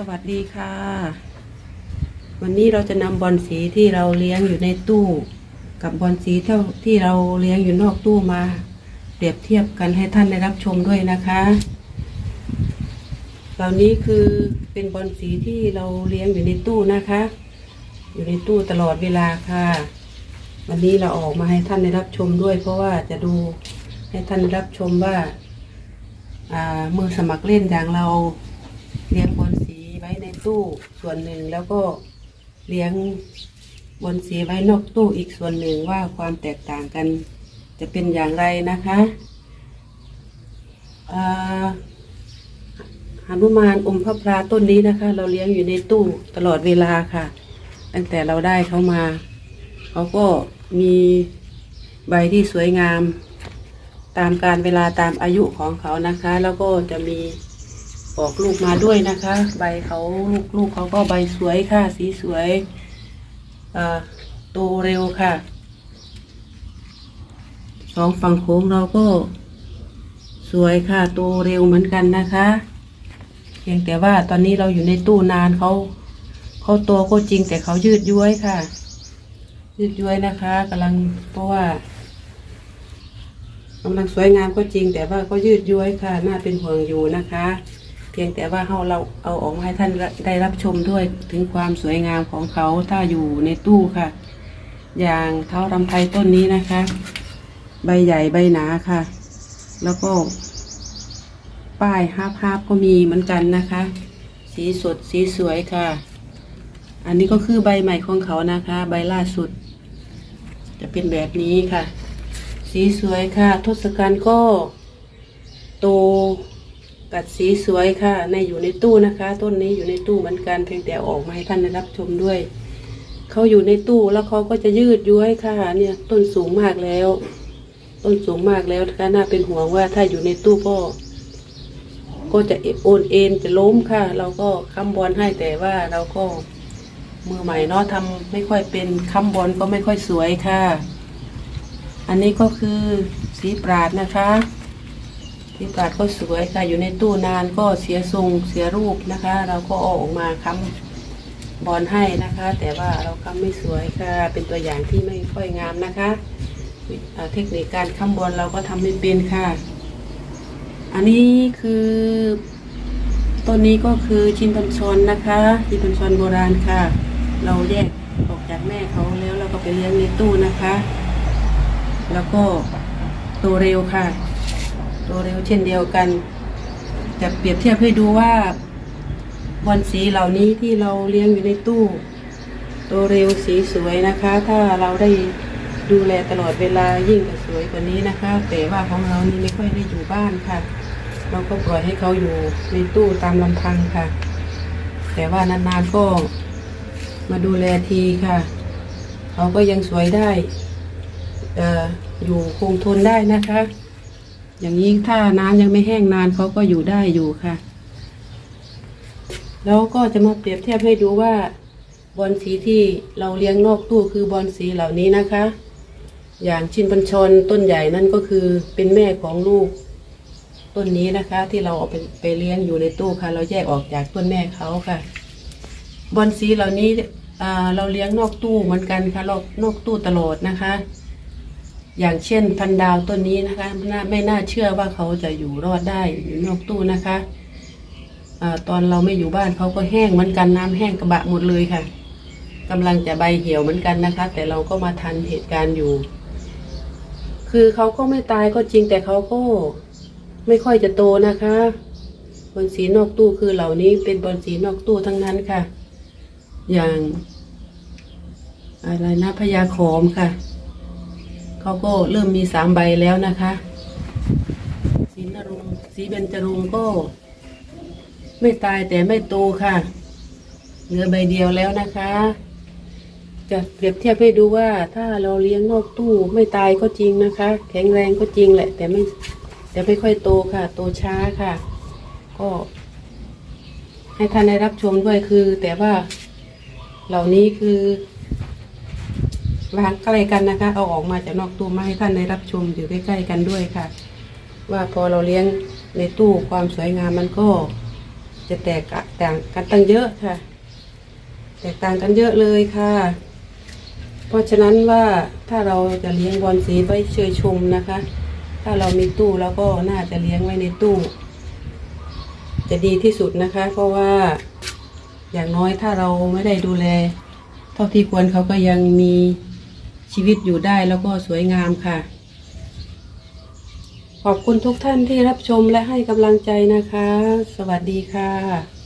สวัสดีค่ะ วันนี้เราจะนำบอลสีที่เราเลี้ยงอยู่ในตู้ กับบอลสีเท่าที่เราเลี้ยงอยู่นอกตู้มา เปรียบเทียบกันให้ท่านได้รับชมด้วยนะคะเหล่านี้คือเป็นบอลสีที่เราเลี้ยงอยู่ในตู้นะคะ อยู่ในตู้ตลอดเวลาค่ะ วันนี้เราออกมาให้ท่านได้รับชมด้วย เพราะว่าจะดูให้ท่านรับชมว่ามือสมัครเล่นอย่างเราเลี้ยงบอล ตู้ส่วนหนึ่งแล้วก็เลี้ยงบอลสีไว้นอกตู้อีกส่วนหนึ่งว่าความแตกต่างกันจะเป็นอย่างไรนะคะอ่าหนุมานอมพระพราต้นนี้นะคะ เราเลี้ยงอยู่ในตู้ตลอดเวลาค่ะ ตั้งแต่เราได้เขามา เขาก็มีใบที่สวยงาม ตามการเวลาตามอายุของเขานะคะ แล้วก็จะมี ออกลูกมาด้วยนะคะ ใบเขาลูกลูกเขาก็ใบสวยค่ะ สีสวยโตเร็วค่ะสองฝั่งโค้งเราก็ สวยค่ะโตเร็วเหมือนกันนะคะเพียงแต่ว่าตอนนี้เราอยู่ในตู้นานเขาเขาโตก็จริงแต่เขายืดย้วยค่ะ ยืดย้วยนะคะกำลังเพราะว่ากำลังสวยงามก็จริงแต่ว่าก็ยืดย้วยค่ะน่าเป็นห่วงอยู่นะคะ พียงแต่ว่าเราเราเอาออกมาให้ท่านได้รับชมด้วยถึงความสวยงามของเขาถ้าอยู่ในตู้ค่ะ อย่างเท้ารำไพต้นนี้นะคะ ใบใหญ่ใบหนาค่ะ แล้วก็ ป้ายฮาบฮาบก็มีเหมือนกันนะคะ สีสดสีสวยค่ะ อันนี้ก็คือใบใหม่ของเขานะคะ ใบล่าสุด จะเป็นแบบนี้ค่ะ สีสวยค่ะ ทศกัณฐ์ก็โต กัดสีสวยค่ะ ในอยู่ในตู้นะคะ ต้นนี้อยู่ในตู้เหมือนกันเพียงแต่ออกมาให้ท่านได้รับชมด้วย เขาอยู่ในตู้แล้วเขาก็จะยืดย้วยค่ะ เนี่ย ต้นสูงมากแล้ว ต้นสูงมากแล้วค่ะน่าเป็นห่วงว่าถ้าอยู่ในตู้ก็ก็จะโอนเอ็นจะล้มค่ะ เราก็ค้ำบอลให้แต่ว่าเราก็มือใหม่เนาะทำไม่ค่อยเป็นค้ำบอลก็ไม่ค่อยสวยค่ะ อันนี้ก็คือสีปราดนะคะ สีปาดก็สวยค่ะ อยู่ในตู้นานก็เสียทรงเสียรูปนะคะ เราก็ออกมาค้ำบอลให้นะคะ แต่ว่าเราค้ำไม่สวยค่ะ เป็นตัวอย่างที่ไม่ค่อยงามนะคะเทคนิคการค้ำบอลเราก็ทำไม่เป็นค่ะ อันนี้คือต้นนี้ก็คือชินพันชนนะคะชินพันชนโบราณค่ะ เราแยกออกจากแม่เขาแล้วเราก็ไปเลี้ยงในตู้นะคะ แล้วก็โตเร็วค่ะ โตเร็วเช่นเดียวกัน จะเปรียบเทียบให้ดูว่าบอลสีเหล่านี้ที่เราเลี้ยงอยู่ในตู้ โตเร็วสีสวยนะคะ ถ้าเราได้ดูแลตลอดเวลายิ่งจะสวยกว่านี้นะคะ แต่ว่าของเรานี่ไม่ค่อยได้อยู่บ้านค่ะ เราก็ปล่อยให้เขาอยู่ในตู้ตามลำพังค่ะ แต่ว่านานๆก็มาดูแลทีค่ะ เขาก็ยังสวยได้อ่ออยู่คงทนได้นะคะ อย่างนี้ถ้าน้ำยังไม่แห้งนานเขาก็อยู่ได้อยู่ค่ะ แล้วก็จะมาเปรียบเทียบให้ดูว่า บอลสีที่เราเลี้ยงนอกตู้คือบอลสีเหล่านี้นะคะ อย่างชินบัญชรต้นใหญ่นั่นก็คือเป็นแม่ของลูก ต้นนี้นะคะ ที่เราเอาไปไปเลี้ยงอยู่ในตู้ค่ะ เราแยกออกจากต้นแม่เขาค่ะ บอลสีเหล่านี้เราเลี้ยงนอกตู้เหมือนกันค่ะเรานอกตู้ตลอดนะคะ อย่างเช่นพันดาวต้นนี้นะคะไม่น่าเชื่อว่าเขาจะอยู่รอดได้อยู่นอกตู้นะคะอาตอนเราไม่อยู่บ้านเขาก็แห้งเหมือนกันน้ำแห้งกระบะหมดเลยค่ะกำลังจะใบเหี่ยวเหมือนกันนะคะ แต่เราก็มาทันเหตุการณ์อยู่ คือเขาก็ไม่ตายก็จริงแต่เขาก็ไม่ค่อยจะโตนะคะบอลสีนอกตู้คือเหล่านี้เป็นบอลสีนอกตู้ทั้งนั้นค่ะ อย่าง อะไรนะพญาขอมค่ะ เขาก็เริ่มมีสามใบแล้วนะคะสีนรุงสีเบญจรงก็ ไม่ตายแต่ไม่โตค่ะ เหลือใบเดียวแล้วนะคะ จะเปรียบเทียบให้ดูว่าถ้าเราเลี้ยงนอกตู้ไม่ตายก็จริงนะคะ แข็งแรงก็จริงแหละ แต่ไม่แต่ไม่ค่อยโตค่ะ โตช้าค่ะ ก็ให้ท่านได้รับชมด้วยคือ แต่ว่าเหล่านี้คือ วางใกล้กันนะคะ เอาออกมาจากนอกตู้มาให้ท่านได้รับชมอยู่ใกล้ๆกันด้วยค่ะ ว่าพอเราเลี้ยงในตู้ความสวยงามมันก็จะแตกต่างกันตั้งเยอะค่ะ แตกต่างกันเยอะเลยค่ะ เพราะฉะนั้นว่าถ้าเราจะเลี้ยงบอลสีไว้เชยชมนะคะ ถ้าเรามีตู้แล้วก็น่าจะเลี้ยงไว้ในตู้ จะดีที่สุดนะคะ เพราะว่าอย่างน้อยถ้าเราไม่ได้ดูแล เท่าที่ควรเขาก็ยังมี ชีวิตอยู่ได้แล้วก็สวยงามค่ะ ขอบคุณทุกท่านที่รับชมและให้กำลังใจนะคะ สวัสดีค่ะ